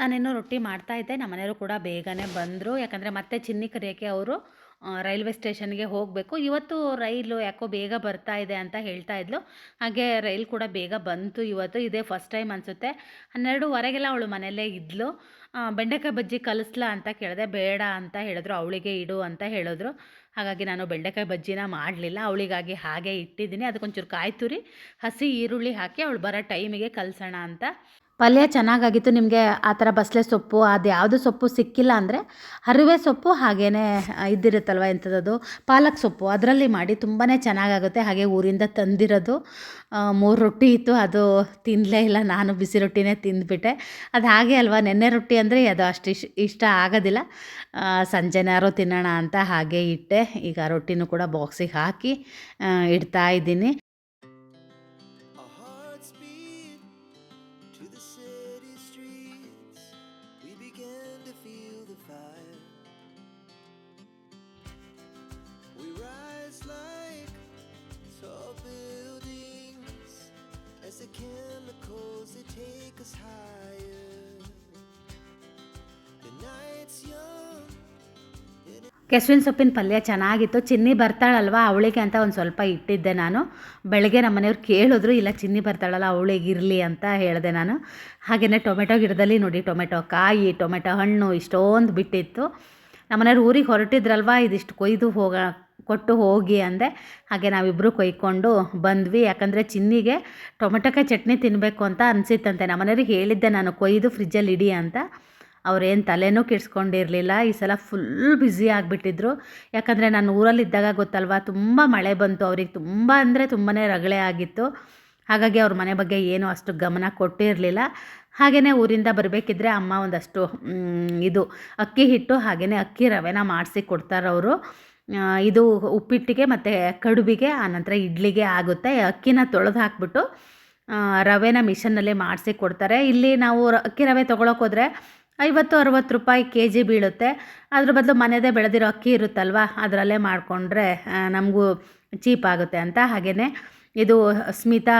ನಾನಿನ್ನೂ ರೊಟ್ಟಿ ಮಾಡ್ತಾ ಇದ್ದೆ. ನಮ್ಮ ಮನೆಯವರು ಕೂಡ ಬೇಗನೆ ಬಂದರು. ಯಾಕಂದರೆ ಮತ್ತೆ ಚಿನ್ನಿ ಕರಿಯೋಕ್ಕೆ ಅವರು ರೈಲ್ವೆ ಸ್ಟೇಷನ್ಗೆ ಹೋಗಬೇಕು. ಇವತ್ತು ರೈಲು ಯಾಕೋ ಬೇಗ ಬರ್ತಾ ಇದೆ ಅಂತ ಹೇಳ್ತಾ ಇದ್ಲು. ಹಾಗೆ ರೈಲ್ ಕೂಡ ಬೇಗ ಬಂತು ಇವತ್ತು. ಇದೇ ಫಸ್ಟ್ ಟೈಮ್ ಅನಿಸುತ್ತೆ. ಹನ್ನೆರಡುವರೆಗೆಲ್ಲ ಅವಳು ಮನೆಯಲ್ಲೇ ಇದ್ಲು. ಬೆಂಡೆಕಾಯಿ ಬಜ್ಜಿ ಕಲಿಸ್ಲಾ ಅಂತ ಕೇಳಿದೆ. ಬೇಡ ಅಂತ ಹೇಳಿದ್ರು. ಅವಳಿಗೆ ಇಡು ಅಂತ ಹೇಳಿದ್ರು. ಹಾಗಾಗಿ ನಾನು ಬೆಂಡೆಕಾಯಿ ಬಜ್ಜಿನ ಮಾಡಲಿಲ್ಲ. ಅವಳಿಗಾಗಿ ಹಾಗೆ ಇಟ್ಟಿದ್ದೀನಿ. ಅದಕ್ಕೊಂಚೂರು ಕಾಯಿ ತುರಿ ಹಸಿ ಈರುಳ್ಳಿ ಹಾಕಿ ಅವಳು ಬರೋ ಟೈಮಿಗೆ ಕಲಿಸೋಣ ಅಂತ. ಪಲ್ಯ ಚೆನ್ನಾಗಾಗಿತ್ತು, ನಿಮಗೆ ಆ ಥರ ಬಸಳೆ ಸೊಪ್ಪು, ಅದು ಯಾವುದು ಸೊಪ್ಪು ಸಿಕ್ಕಿಲ್ಲ ಅಂದರೆ ಹರಿವೆ ಸೊಪ್ಪು ಹಾಗೇ ಇದ್ದಿರುತ್ತಲ್ವ ಎಂಥದ್ದು, ಪಾಲಕ್ ಸೊಪ್ಪು, ಅದರಲ್ಲಿ ಮಾಡಿ ತುಂಬಾ ಚೆನ್ನಾಗಾಗುತ್ತೆ, ಹಾಗೆ ಊರಿಂದ ತಂದಿರೋದು. ಮೂರು ರೊಟ್ಟಿ ಇತ್ತು, ಅದು ತಿನ್ನಲೇ ಇಲ್ಲ, ನಾನು ಬಿಸಿ ರೊಟ್ಟಿನೇ ತಿಂದುಬಿಟ್ಟೆ. ಅದು ಹಾಗೆ ಅಲ್ವಾ, ನೆನ್ನೆ ರೊಟ್ಟಿ ಅಂದರೆ ಅದು ಅಷ್ಟು ಇಷ್ಟ ಆಗೋದಿಲ್ಲ. ಸಂಜೆನಾರು ತಿನ್ನೋಣ ಅಂತ ಹಾಗೆ ಇಟ್ಟೆ, ಈಗ ರೊಟ್ಟಿನೂ ಕೂಡ ಬಾಕ್ಸಿಗೆ ಹಾಕಿ ಇಡ್ತಾ ಇದ್ದೀನಿ. ಕೆಸುವಿನ ಸೊಪ್ಪಿನ ಪಲ್ಯ ಚೆನ್ನಾಗಿತ್ತು. ಚಿನ್ನಿ ಬರ್ತಾಳಲ್ವ ಅವಳಿಗೆ ಅಂತ ಒಂದು ಸ್ವಲ್ಪ ಇಟ್ಟಿದ್ದೆ ನಾನು. ಬೆಳಗ್ಗೆ ನಮ್ಮ ಮನೆಯವ್ರು ಕೇಳಿದ್ರು, ಇಲ್ಲ ಚಿನ್ನಿ ಬರ್ತಾಳಲ್ಲ, ಅವಳಿಗೆ ಇರಲಿ ಅಂತ ಹೇಳಿದೆ ನಾನು. ಹಾಗೆಯೇ ಟೊಮೆಟೊ ಗಿಡದಲ್ಲಿ ನೋಡಿ, ಟೊಮೆಟೊ ಕಾಯಿ, ಟೊಮೆಟೊ ಹಣ್ಣು ಇಷ್ಟೊಂದು ಬಿಟ್ಟಿತ್ತು. ನಮ್ಮ ಮನೆಯವ್ರು ಊರಿಗೆ ಹೊರಟಿದ್ರಲ್ವ, ಇದಿಷ್ಟು ಕೊಯ್ದು ಹೋಗ, ಕೊಟ್ಟು ಹೋಗಿ ಅಂದೆ. ಹಾಗೆ ನಾವಿಬ್ಬರು ಕೊಯ್ಕೊಂಡು ಬಂದ್ವಿ. ಯಾಕಂದರೆ ಚಿನ್ನಿಗೆ ಟೊಮೆಟೊಕಾಯಿ ಚಟ್ನಿ ತಿನ್ನಬೇಕು ಅಂತ ಅನಿಸಿತ್ತಂತೆ. ನಮ್ಮ ಮನೆಯವ್ರಿಗೆ ಹೇಳಿದ್ದೆ, ನಾನು ಕೊಯ್ದು ಫ್ರಿಜ್ಜಲ್ಲಿ ಇಡಿ ಅಂತ. ಅವ್ರೇನು ತಲೆನೂ ಕೆಡಿಸ್ಕೊಂಡಿರಲಿಲ್ಲ. ಈ ಸಲ ಫುಲ್ ಬ್ಯುಸಿ ಆಗಿಬಿಟ್ಟಿದ್ರು. ಯಾಕಂದರೆ ನಾನು ಊರಲ್ಲಿದ್ದಾಗ ಗೊತ್ತಲ್ವಾ, ತುಂಬ ಮಳೆ ಬಂತು. ಅವ್ರಿಗೆ ತುಂಬ ಅಂದರೆ ತುಂಬಾ ರಗಳೆ ಆಗಿತ್ತು. ಹಾಗಾಗಿ ಅವ್ರ ಮನೆ ಬಗ್ಗೆ ಏನೂ ಅಷ್ಟು ಗಮನ ಕೊಟ್ಟಿರಲಿಲ್ಲ. ಹಾಗೆಯೇ ಊರಿಂದ ಬರಬೇಕಿದ್ರೆ ಅಮ್ಮ ಒಂದಷ್ಟು ಇದು ಅಕ್ಕಿ ಹಿಟ್ಟು ಹಾಗೆಯೇ ಅಕ್ಕಿ ರವೆನ ಮಾಡಿಸಿ ಕೊಡ್ತಾರವರು ಇದು ಉಪ್ಪಿಟ್ಟಿಗೆ ಮತ್ತು ಕಡುಬಿಗೆ ಆನಂತರ ಇಡ್ಲಿಗೆ ಆಗುತ್ತೆ. ಅಕ್ಕಿನ ತೊಳೆದು ಹಾಕ್ಬಿಟ್ಟು ರವೆನ ಮಿಷನ್ನಲ್ಲಿ ಮಾಡಿಸಿ ಕೊಡ್ತಾರೆ. ಇಲ್ಲಿ ನಾವು ಅಕ್ಕಿ ರವೆ ತೊಗೊಳಕ್ಕೆ ಹೋದರೆ ಐವತ್ತು, ಅರುವತ್ತು ರೂಪಾಯಿ ಕೆ ಜಿ ಬೀಳುತ್ತೆ. ಅದ್ರ ಬದಲು ಮನೆಯದೇ ಬೆಳೆದಿರೋ ಅಕ್ಕಿ ಇರುತ್ತಲ್ವ? ಅದರಲ್ಲೇ ಮಾಡಿಕೊಂಡ್ರೆ ನಮಗೂ ಚೀಪ್ ಆಗುತ್ತೆ ಅಂತ ಹಾಗೆಯೇ ಇದು ಸ್ಮಿತಾ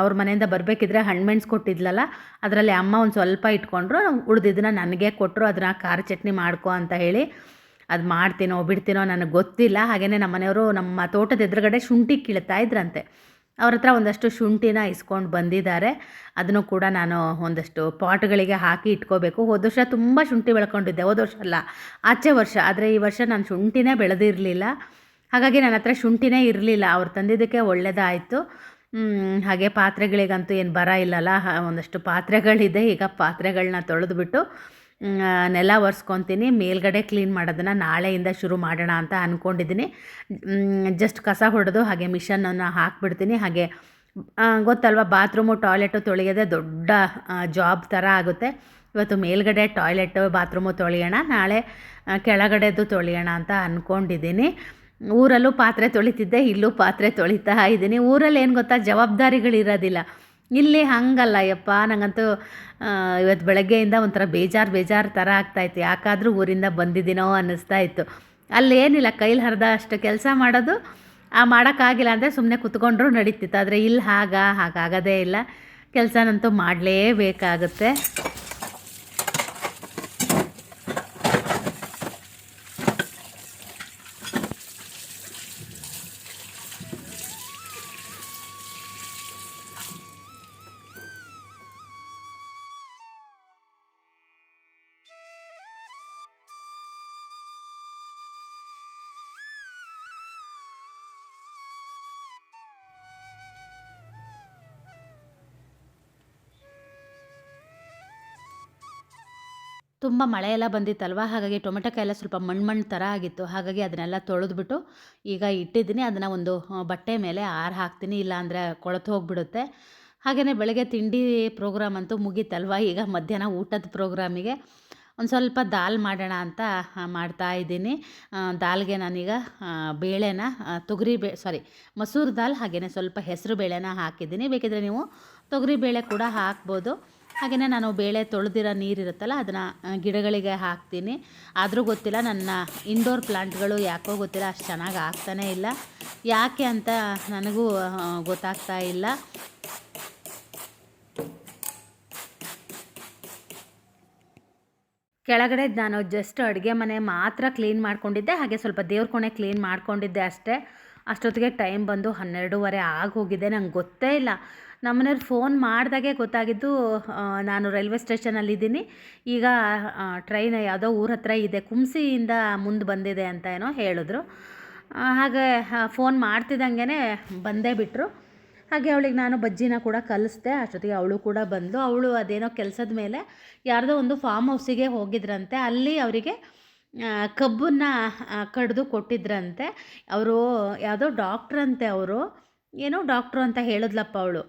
ಅವ್ರ ಮನೆಯಿಂದ ಬರಬೇಕಿದ್ರೆ ಹಣ್ಮೆಣ್ಸು ಕೊಟ್ಟಿದ್ಲಲ್ಲ, ಅದರಲ್ಲಿ ಅಮ್ಮ ಒಂದು ಸ್ವಲ್ಪ ಇಟ್ಕೊಂಡ್ರು ಉಳಿದಿದ್ದನ್ನ ನನಗೆ ಕೊಟ್ಟರು ಅದನ್ನ ಖಾರ ಚಟ್ನಿ ಮಾಡ್ಕೊ ಅಂತ ಹೇಳಿ ಅದು ಮಾಡ್ತೀನೋ, ಬಿಡ್ತೀನೋ ನನಗೆ ಗೊತ್ತಿಲ್ಲ. ಹಾಗೆಯೇ ನಮ್ಮ ಮನೆಯವರು ನಮ್ಮ ತೋಟದ ಎದುರುಗಡೆ ಶುಂಠಿ ಕೀಳ್ತಾ ಇದ್ರಂತೆ. ಅವ್ರ ಹತ್ರ ಒಂದಷ್ಟು ಶುಂಠಿನ ಇಸ್ಕೊಂಡು ಬಂದಿದ್ದಾರೆ. ಅದನ್ನು ಕೂಡ ನಾನು ಒಂದಷ್ಟು ಪಾಟ್ಗಳಿಗೆ ಹಾಕಿ ಇಟ್ಕೋಬೇಕು. ಹೋದ ವರ್ಷ ತುಂಬ ಶುಂಠಿ ಬೆಳ್ಕೊಂಡಿದ್ದೆ. ಹೋದ ವರ್ಷ ಅಲ್ಲ, ಆಚೆ ವರ್ಷ. ಆದರೆ ಈ ವರ್ಷ ನಾನು ಶುಂಠಿನೇ ಬೆಳೆದಿರಲಿಲ್ಲ. ಹಾಗಾಗಿ ನನ್ನ ಹತ್ರ ಶುಂಠಿನೇ ಇರಲಿಲ್ಲ. ಅವ್ರು ತಂದಿದ್ದಕ್ಕೆ ಒಳ್ಳೆಯದಾಯಿತು ಹಾಗೆ ಪಾತ್ರೆಗಳಿಗಂತೂ ಏನು ಬರ ಇಲ್ಲಲ್ಲ. ಒಂದಷ್ಟು ಪಾತ್ರೆಗಳಿದೆ. ಈಗ ಪಾತ್ರೆಗಳನ್ನ ತೊಳೆದುಬಿಟ್ಟು ನೆಲ ಒರೆಸ್ಕೊತೀನಿ, ಮೇಲ್ಗಡೆ ಕ್ಲೀನ್ ಮಾಡೋದನ್ನು ನಾಳೆಯಿಂದ ಶುರು ಮಾಡೋಣ ಅಂತ ಅಂದ್ಕೊಂಡಿದ್ದೀನಿ ಜಸ್ಟ್ ಕಸ ಹೊಡೆದು ಹಾಗೆ ಮಿಷನನ್ನು ಹಾಕ್ಬಿಡ್ತೀನಿ. ಹಾಗೆ ಗೊತ್ತಲ್ವ ಬಾತ್ರೂಮು ಟಾಯ್ಲೆಟು ತೊಳೆಯೋದೇ ದೊಡ್ಡ ಜಾಬ್ ಥರ ಆಗುತ್ತೆ. ಇವತ್ತು ಮೇಲ್ಗಡೆ ಟಾಯ್ಲೆಟು ಬಾತ್ರೂಮು ತೊಳೆಯೋಣ, ನಾಳೆ ಕೆಳಗಡೆದು ತೊಳೆಯೋಣ ಅಂತ ಅಂದ್ಕೊಂಡಿದ್ದೀನಿ ಊರಲ್ಲೂ ಪಾತ್ರೆ ತೊಳಿತಿದ್ದೆ, ಇಲ್ಲೂ ಪಾತ್ರೆ ತೊಳಿತಾ ಇದ್ದೀನಿ. ಊರಲ್ಲಿ ಏನು ಗೊತ್ತಾ, ಜವಾಬ್ದಾರಿಗಳಿರೋದಿಲ್ಲ. ಇಲ್ಲಿ ಹಂಗಲ್ಲ ಯಪ್ಪ. ನನಗಂತೂ ಇವತ್ತು ಬೆಳಗ್ಗೆಯಿಂದ ಒಂಥರ ಬೇಜಾರು ಬೇಜಾರು ಥರ ಆಗ್ತಾಯಿತ್ತು ಯಾಕಾದರೂ ಊರಿಂದ ಬಂದಿದ್ದೀನೋ ಅನ್ನಿಸ್ತಾ ಇತ್ತು. ಅಲ್ಲೇನಿಲ್ಲ, ಕೈಲಿ ಹರಿದ ಅಷ್ಟು ಕೆಲಸ ಮಾಡೋದು, ಆ, ಮಾಡೋಕ್ಕಾಗಿಲ್ಲ ಅಂದರೆ ಸುಮ್ಮನೆ ಕುತ್ಕೊಂಡ್ರು ನಡೀತಿತ್ತು. ಆದರೆ ಇಲ್ಲಿ ಹಾಗ, ಹಾಗಾಗೋದೇ ಇಲ್ಲ. ಕೆಲಸನಂತೂ ಮಾಡಲೇಬೇಕಾಗುತ್ತೆ. ತುಂಬ ಮಳೆ ಎಲ್ಲ ಬಂದಿತ್ತಲ್ವ? ಹಾಗಾಗಿ ಟೊಮೆಟೊಕಾಯಿ ಎಲ್ಲ ಸ್ವಲ್ಪ ಮಣ್ಣು ಮಣ್ಣು ಥರ ಆಗಿತ್ತು. ಹಾಗಾಗಿ ಅದನ್ನೆಲ್ಲ ತೊಳೆದ್ಬಿಟ್ಟು ಈಗ ಇಟ್ಟಿದ್ದೀನಿ. ಅದನ್ನು ಒಂದು ಬಟ್ಟೆ ಮೇಲೆ ಆರು ಹಾಕ್ತೀನಿ. ಇಲ್ಲ ಅಂದರೆ ಕೊಳೆತು ಹೋಗಿಬಿಡುತ್ತೆ. ಹಾಗೆಯೇ ಬೆಳಗ್ಗೆ ತಿಂಡಿ ಪ್ರೋಗ್ರಾಮ್ ಅಂತೂ ಮುಗೀತಲ್ವ? ಈಗ ಮಧ್ಯಾಹ್ನ ಊಟದ ಪ್ರೋಗ್ರಾಮಿಗೆ. ಒಂದು ಸ್ವಲ್ಪ ದಾಲ್ ಮಾಡೋಣ ಅಂತ ಮಾಡ್ತಾ ಇದ್ದೀನಿ. ದಾಲ್ಗೆ ನಾನೀಗ ಬೇಳೆನ ತೊಗರಿ ಬೇ, ಸಾರಿ, ಮಸೂರು ದಾಲ್ ಹಾಗೆಯೇ ಸ್ವಲ್ಪ ಹೆಸರು ಬೇಳೆನ ಹಾಕಿದ್ದೀನಿ. ಬೇಕಿದ್ರೆ ನೀವು ತೊಗರಿ ಬೇಳೆ ಕೂಡ ಹಾಕ್ಬೋದು. ಹಾಗೆಯೇ ನಾನು ಬೇಳೆ ತೊಳೆದಿರೋ ನೀರಿರುತ್ತಲ್ಲ ಅದನ್ನು ಗಿಡಗಳಿಗೆ ಹಾಕ್ತೀನಿ. ಆದರೂ ಗೊತ್ತಿಲ್ಲ ನನ್ನ ಇಂಡೋರ್ ಪ್ಲಾಂಟ್ಗಳು ಯಾಕೋ ಗೊತ್ತಿಲ್ಲ, ಅಷ್ಟು ಚೆನ್ನಾಗಿ ಆಗ್ತಾನೇ ಇಲ್ಲ. ಯಾಕೆ ಅಂತ ನನಗೂ ಗೊತ್ತಾಗ್ತಾ ಇಲ್ಲ. ಕೆಳಗಡೆ ನಾನು ಜಸ್ಟ್ ಅಡುಗೆ ಮನೆ ಮಾತ್ರ ಕ್ಲೀನ್ ಮಾಡ್ಕೊಂಡಿದ್ದೆ, ಹಾಗೆ ಸ್ವಲ್ಪ ದೇವ್ರ ಕೋಣೆ ಕ್ಲೀನ್ ಮಾಡ್ಕೊಂಡಿದ್ದೆ ಅಷ್ಟೇ. ಅಷ್ಟೊತ್ತಿಗೆ ಟೈಮ್ ಬಂದು ಹನ್ನೆರಡೂವರೆ ಆಗೋಗಿದೆ ನಂಗೆ ಗೊತ್ತೇ ಇಲ್ಲ. ನಮ್ಮನೆಯವ್ರು ಫೋನ್ ಮಾಡಿದಾಗೆ ಗೊತ್ತಾಗಿದ್ದು ನಾನು ರೈಲ್ವೆ ಸ್ಟೇಷನಲ್ಲಿದ್ದೀನಿ ಈಗ ಟ್ರೈನ್ ಯಾವುದೋ ಊರ ಹತ್ರ ಇದೆ, ಕುಂಸಿಯಿಂದ ಮುಂದೆ ಬಂದಿದೆ ಅಂತ ಏನೋ ಹೇಳಿದ್ರು. ಹಾಗೆ ಫೋನ್ ಮಾಡ್ತಿದ್ದಂಗೆ ಬಂದೇ ಬಿಟ್ಟರು ಹಾಗೆ ಅವಳಿಗೆ ನಾನು ಬಜ್ಜಿನ ಕೂಡ ಕಲಿಸ್ದೆ, ಅಷ್ಟೊತ್ತಿಗೆ ಅವಳು ಕೂಡ ಬಂದು ಅವಳು ಅದೇನೋ ಕೆಲಸದ ಮೇಲೆ ಯಾರ್ದೋ ಒಂದು ಫಾರ್ಮ್ ಹೌಸಿಗೆ ಹೋಗಿದ್ರಂತೆ. ಅಲ್ಲಿ ಅವರಿಗೆ ಕಬ್ಬನ್ನ ಕಡಿದು ಕೊಟ್ಟಿದ್ರಂತೆ. ಅವರು ಯಾವುದೋ ಡಾಕ್ಟ್ರಂತೆ ಅವರು. ಏನೋ ಡಾಕ್ಟ್ರು ಅಂತ ಹೇಳಿದ್ಲಪ್ಪ ಅವಳು.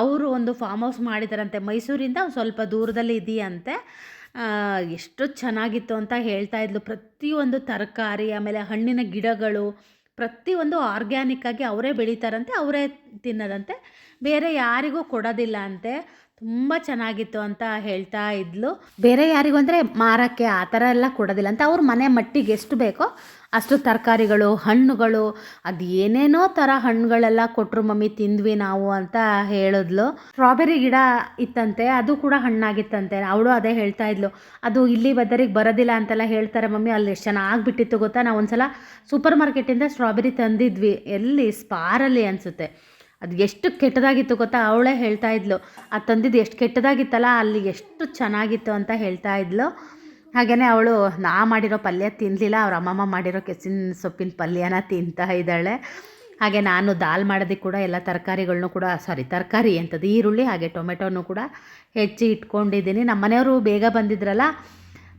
ಅವರು ಒಂದು ಫಾರ್ಮ್ ಹೌಸ್ ಮಾಡಿದಾರಂತೆ. ಮೈಸೂರಿಂದ ಸ್ವಲ್ಪ ದೂರದಲ್ಲಿ ಇದೆಯಂತೆ. ಎಷ್ಟು ಚೆನ್ನಾಗಿತ್ತು ಅಂತ ಹೇಳ್ತಾ ಇದ್ಲು. ಪ್ರತಿಯೊಂದು ತರಕಾರಿ, ಆಮೇಲೆ ಹಣ್ಣಿನ ಗಿಡಗಳು, ಪ್ರತಿಯೊಂದು ಆರ್ಗ್ಯಾನಿಕ್ ಆಗಿ ಅವರೇ ಬೆಳೀತಾರಂತೆ, ಅವರೇ ತಿನ್ನೋದಂತೆ. ಬೇರೆ ಯಾರಿಗೂ ಕೊಡೋದಿಲ್ಲ ಅಂತೆ ತುಂಬ ಚೆನ್ನಾಗಿತ್ತು ಅಂತ ಹೇಳ್ತಾ ಇದ್ಲು. ಬೇರೆ ಯಾರಿಗೂ ಅಂದರೆ ಮಾರಕ್ಕೆ ಆ ಥರ ಎಲ್ಲ ಕೊಡೋದಿಲ್ಲ ಅಂತ. ಅವ್ರ ಮನೆ ಮಟ್ಟಿಗೆ ಎಷ್ಟು ಬೇಕೋ ಅಷ್ಟು ತರಕಾರಿಗಳು, ಹಣ್ಣುಗಳು, ಅದು ಏನೇನೋ ಥರ ಹಣ್ಣುಗಳೆಲ್ಲ ಕೊಟ್ಟರು ಮಮ್ಮಿ ತಿಂದ್ವಿ ನಾವು ಅಂತ ಹೇಳಿದ್ಲು. ಸ್ಟ್ರಾಬೆರಿ ಗಿಡ ಇತ್ತಂತೆ, ಅದು ಕೂಡ ಹಣ್ಣಾಗಿತ್ತಂತೆ. ಅವಳು ಅದೇ ಹೇಳ್ತಾ ಇದ್ಲು. ಅದು ಇಲ್ಲಿ ಬದರಿಗೆ ಬರೋದಿಲ್ಲ ಅಂತೆಲ್ಲ ಹೇಳ್ತಾರೆ ಮಮ್ಮಿ, ಅಲ್ಲಿ ಎಷ್ಟು ಚೆನ್ನಾಗಿ ಬಿಟ್ಟಿತ್ತು ಗೊತ್ತಾ? ನಾವು ಒಂದ್ಸಲ ಸೂಪರ್ ಮಾರ್ಕೆಟಿಂದ ಸ್ಟ್ರಾಬೆರಿ ತಂದಿದ್ವಿ. ಎಲ್ಲಿ? ಸ್ಪಾರಲ್ಲಿ ಅನಿಸುತ್ತೆ. ಅದು ಎಷ್ಟು ಕೆಟ್ಟದಾಗಿತ್ತು ಗೊತ್ತಾ? ಅವಳೇ ಹೇಳ್ತಾ ಇದ್ಲು. ಅದು ತಂದಿದ್ದು ಎಷ್ಟು ಕೆಟ್ಟದಾಗಿತ್ತಲ್ಲ, ಅಲ್ಲಿ ಎಷ್ಟು ಚೆನ್ನಾಗಿತ್ತು ಅಂತ ಹೇಳ್ತಾ ಇದ್ಲು. ಹಾಗೆಯೇ ಅವಳು, ನಾ ಮಾಡಿರೋ ಪಲ್ಯ ತಿನ್ನಲಿಲ್ಲ ಅವ್ರ ಅಮ್ಮಮ್ಮ ಮಾಡಿರೋ ಕೆಸಿನ ಸೊಪ್ಪಿನ ಪಲ್ಯನ ತಿಂತಾ ಇದ್ದಾಳೆ. ಹಾಗೆ ನಾನು ದಾಲ್ ಮಾಡೋದಕ್ಕೆ ಕೂಡ ಎಲ್ಲ ತರಕಾರಿಗಳ್ನೂ ಕೂಡ ಸಾರಿ ತರಕಾರಿ ಎಂಥದ್ದು ಈರುಳ್ಳಿ ಹಾಗೆ ಟೊಮೆಟೊನೂ ಕೂಡ ಹೆಚ್ಚಿ ಇಟ್ಕೊಂಡಿದ್ದೀನಿ. ನಮ್ಮ ಮನೆಯವರು ಬೇಗ ಬಂದಿದ್ರಲ್ಲ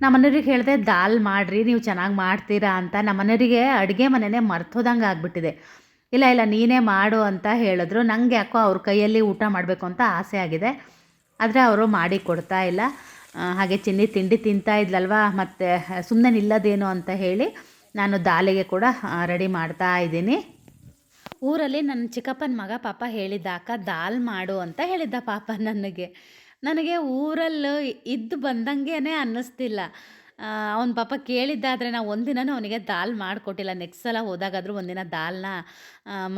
ನಮ್ಮ ಮನೆಯವ್ರಿಗೆ ಹೇಳಿದೆ, ದಾಲ್ ಮಾಡಿರಿ, ನೀವು ಚೆನ್ನಾಗಿ ಮಾಡ್ತೀರಾ ಅಂತ. ನಮ್ಮ ಮನೆಯವರಿಗೆ ಅಡುಗೆ ಮನೆಯೇ ಮರ್ತೋದಂಗೆ ಆಗಿಬಿಟ್ಟಿದೆ. ಇಲ್ಲ ಇಲ್ಲ, ನೀನೇ ಮಾಡು ಅಂತ ಹೇಳಿದ್ರು. ನನಗೆ ಯಾಕೋ ಅವ್ರ ಕೈಯಲ್ಲಿ ಊಟ ಮಾಡಬೇಕು ಅಂತ ಆಸೆ ಆಗಿದೆ. ಆದರೆ ಅವರು ಮಾಡಿ ಕೊಡ್ತಾ ಇಲ್ಲ. ಹಾಗೆ ಚಿನ್ನಿ ತಿಂಡಿ ತಿಂತಾ ಇದ್ಲಲ್ವಾ? ಮತ್ತು ಸುಮ್ಮನೆ ನಿಲ್ಲದೇನು ಅಂತ ಹೇಳಿ ನಾನು ದಾಲಿಗೆ ಕೂಡ ರೆಡಿ ಮಾಡ್ತಾ ಇದ್ದೀನಿ. ಊರಲ್ಲಿ ನನ್ನ ಚಿಕ್ಕಪ್ಪನ ಮಗ ಪಾಪ ಹೇಳಿದ್ದ, ಅಕ್ಕ, ದಾಲ್ ಮಾಡು ಅಂತ ಹೇಳಿದ್ದ ಪಾಪ ನನಗೆ. ನನಗೆ ಊರಲ್ಲಿ ಇದ್ದು ಬಂದಂಗೆ ಅನ್ನಿಸ್ತಿಲ್ಲ. ಅವನ ಪಾಪ ಕೇಳಿದ್ದಾದರೆ ನಾವು ಒಂದಿನನೂ ಅವನಿಗೆ ದಾಲ್ ಮಾಡಿಕೊಟ್ಟಿಲ್ಲ. ನೆಕ್ಸ್ಟ್ ಸಲ ಹೋದಾಗಾದರೂ ಒಂದಿನ ದಾಲ್ನ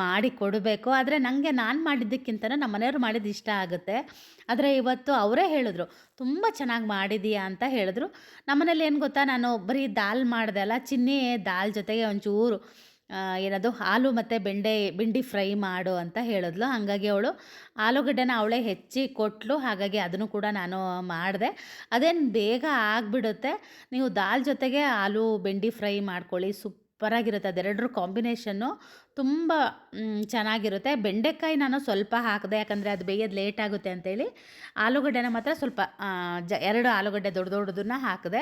ಮಾಡಿ ಕೊಡಬೇಕು. ಆದರೆ ನನಗೆ ನಾನು ಮಾಡಿದ್ದಕ್ಕಿಂತನೂ ನಮ್ಮ ಮನೆಯವ್ರು ಮಾಡಿದ್ದು ಇಷ್ಟ ಆಗುತ್ತೆ. ಆದರೆ ಇವತ್ತು ಅವರೇ ಹೇಳಿದ್ರು, ತುಂಬ ಚೆನ್ನಾಗಿ ಮಾಡಿದೀಯಾ ಅಂತ ಹೇಳಿದ್ರು. ನಮ್ಮನೇಲಿ ಏನು ಗೊತ್ತಾ, ನಾನು ಬರೀ ದಾಲ್ ಮಾಡಿದೆ ಅಲ್ಲ, ಚಿನ್ನಿ ದಾಲ್ ಜೊತೆಗೆ ಒಂಚೂರು ಏನದು ಆಲೂ ಮತ್ತು ಬೆಂಡೆ, ಬೆಂಡಿ ಫ್ರೈ ಮಾಡು ಅಂತ ಹೇಳಿದ್ಲು. ಹಾಗಾಗಿ ಅವಳು ಆಲೂಗಡ್ಡೆನ ಅವಳೇ ಹೆಚ್ಚಿ ಕೊಟ್ಟಲು ಹಾಗಾಗಿ ಅದನ್ನು ಕೂಡ ನಾನು ಮಾಡಿದೆ. ಅದೇನು ಬೇಗ ಆಗಿಬಿಡುತ್ತೆ. ನೀವು ದಾಲ್ ಜೊತೆಗೆ ಆಲೂ ಬೆಂಡಿ ಫ್ರೈ ಮಾಡ್ಕೊಳ್ಳಿ. ಸೂಪರಾಗಿರುತ್ತೆ. ಅದೆರಡರ ಕಾಂಬಿನೇಷನ್ನು ತುಂಬ ಚೆನ್ನಾಗಿರುತ್ತೆ. ಬೆಂಡೆಕಾಯಿ ನಾನು ಸ್ವಲ್ಪ ಹಾಕಿದೆ. ಯಾಕಂದರೆ ಅದು ಬೇಯೋದು ಲೇಟ್ ಆಗುತ್ತೆ ಅಂತೇಳಿ. ಆಲೂಗಡ್ಡೆನ ಮಾತ್ರ ಸ್ವಲ್ಪ ಜ, ಎರಡು ಆಲೂಗಡ್ಡೆ ದೊಡ್ಡ ದೊಡ್ಡದನ್ನ ಹಾಕಿದೆ.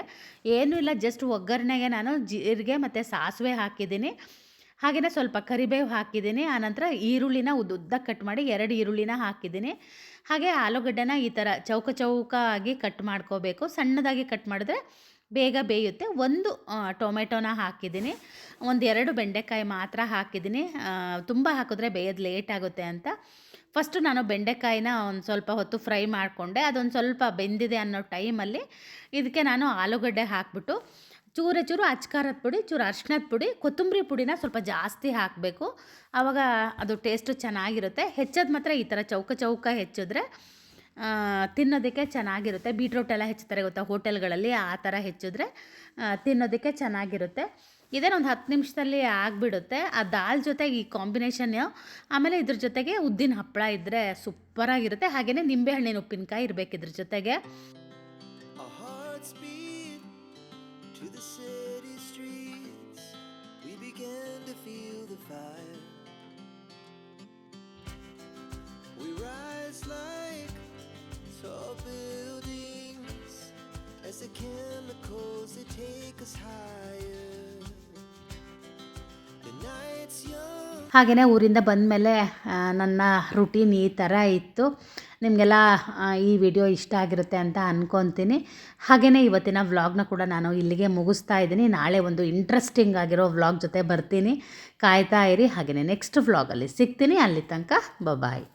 ಏನೂ ಇಲ್ಲ. ಜಸ್ಟ್ ಒಗ್ಗರಣೆಗೆ ನಾನು ಜೀರಿಗೆ ಮತ್ತು ಸಾಸಿವೆ ಹಾಕಿದ್ದೀನಿ. ಹಾಗೆಯೇ ಸ್ವಲ್ಪ ಕರಿಬೇವು ಹಾಕಿದ್ದೀನಿ ಆನಂತರ ಈರುಳ್ಳಿನ ಉದ್ದ ಕಟ್ ಮಾಡಿ ಎರಡು ಈರುಳ್ಳಿನ ಹಾಕಿದ್ದೀನಿ. ಹಾಗೆ ಆಲೂಗಡ್ಡೆನ ಈ ಥರ ಚೌಕ ಚೌಕ ಆಗಿ ಕಟ್ ಮಾಡ್ಕೋಬೇಕು. ಸಣ್ಣದಾಗಿ ಕಟ್ ಮಾಡಿದ್ರೆ ಬೇಗ ಬೇಯುತ್ತೆ. ಒಂದು ಟೊಮೆಟೊನ ಹಾಕಿದ್ದೀನಿ. ಒಂದು ಎರಡು ಬೆಂಡೆಕಾಯಿ ಮಾತ್ರ ಹಾಕಿದ್ದೀನಿ. ತುಂಬ ಹಾಕಿದ್ರೆ ಬೇಯೋದು ಲೇಟ್ ಆಗುತ್ತೆ ಅಂತ. ಫಸ್ಟು ನಾನು ಬೆಂಡೆಕಾಯಿನ ಒಂದು ಸ್ವಲ್ಪ ಹೊತ್ತು ಫ್ರೈ ಮಾಡಿಕೊಂಡೆ. ಅದೊಂದು ಸ್ವಲ್ಪ ಬೆಂದಿದೆ ಅನ್ನೋ ಟೈಮಲ್ಲಿ ಇದಕ್ಕೆ ನಾನು ಆಲೂಗಡ್ಡೆ ಹಾಕ್ಬಿಟ್ಟು ಚೂರೆ ಚೂರು ಅಚ್ಕಾರದ ಪುಡಿ, ಚೂರು ಅರ್ಶಿನದ ಪುಡಿ, ಕೊತ್ತಂಬರಿ ಪುಡಿನ ಸ್ವಲ್ಪ ಜಾಸ್ತಿ ಹಾಕಬೇಕು. ಆವಾಗ ಅದು ಟೇಸ್ಟು ಚೆನ್ನಾಗಿರುತ್ತೆ. ಹೆಚ್ಚೋದು ಮಾತ್ರ ಈ ಥರ ಚೌಕ ಚೌಕ ಹೆಚ್ಚಿದ್ರೆ ತಿನ್ನೋದಕ್ಕೆ ಚೆನ್ನಾಗಿರುತ್ತೆ. ಬೀಟ್ರೂಟ್ ಎಲ್ಲ ಹೆಚ್ಚುತ್ತಾರೆ ಗೊತ್ತಾ? ಹೋಟೆಲ್ಗಳಲ್ಲಿ ಆ ಥರ ಹೆಚ್ಚಿದ್ರೆ ತಿನ್ನೋದಕ್ಕೆ ಚೆನ್ನಾಗಿರುತ್ತೆ. ಇದೇನು ಒಂದು ಹತ್ತು ನಿಮಿಷದಲ್ಲಿ ಆಗಿಬಿಡುತ್ತೆ. ಆ ದಾಲ್ ಜೊತೆಗೆ ಈ ಕಾಂಬಿನೇಷನ್ ಆಮೇಲೆ ಇದ್ರ ಜೊತೆಗೆ ಉದ್ದಿನ ಹಪ್ಪಳ ಇದ್ದರೆ ಸೂಪರಾಗಿರುತ್ತೆ. ಹಾಗೆಯೇ ನಿಂಬೆಹಣ್ಣಿನ ಉಪ್ಪಿನಕಾಯಿ ಇರಬೇಕು ಇದ್ರ ಜೊತೆಗೆ. To the city streets. We began to feel the fire. We rise like tall buildings as the chemicals they take us higher. ಹಾಗೆಯೇ ಊರಿಂದ ಬಂದಮೇಲೆ ನನ್ನ ರುಟೀನ್ ಈ ಥರ ಇತ್ತು ನಿಮಗೆಲ್ಲ ಈ ವಿಡಿಯೋ ಇಷ್ಟ ಆಗಿರುತ್ತೆ ಅಂತ ಅಂದ್ಕೊತೀನಿ ಹಾಗೆಯೇ ಇವತ್ತಿನ ವ್ಲಾಗ್ನ ಕೂಡ ನಾನು ಇಲ್ಲಿಗೆ ಮುಗಿಸ್ತಾ ಇದ್ದೀನಿ. ನಾಳೆ ಒಂದು ಇಂಟ್ರೆಸ್ಟಿಂಗ್ ಆಗಿರೋ ವ್ಲಾಗ್ ಜೊತೆ ಬರ್ತೀನಿ. ಕಾಯ್ತಾ ಇರಿ. ಹಾಗೆಯೇ ನೆಕ್ಸ್ಟ್ ವ್ಲಾಗಲ್ಲಿ ಸಿಗ್ತೀನಿ. ಅಲ್ಲಿ ತನಕ ಬಾಯ್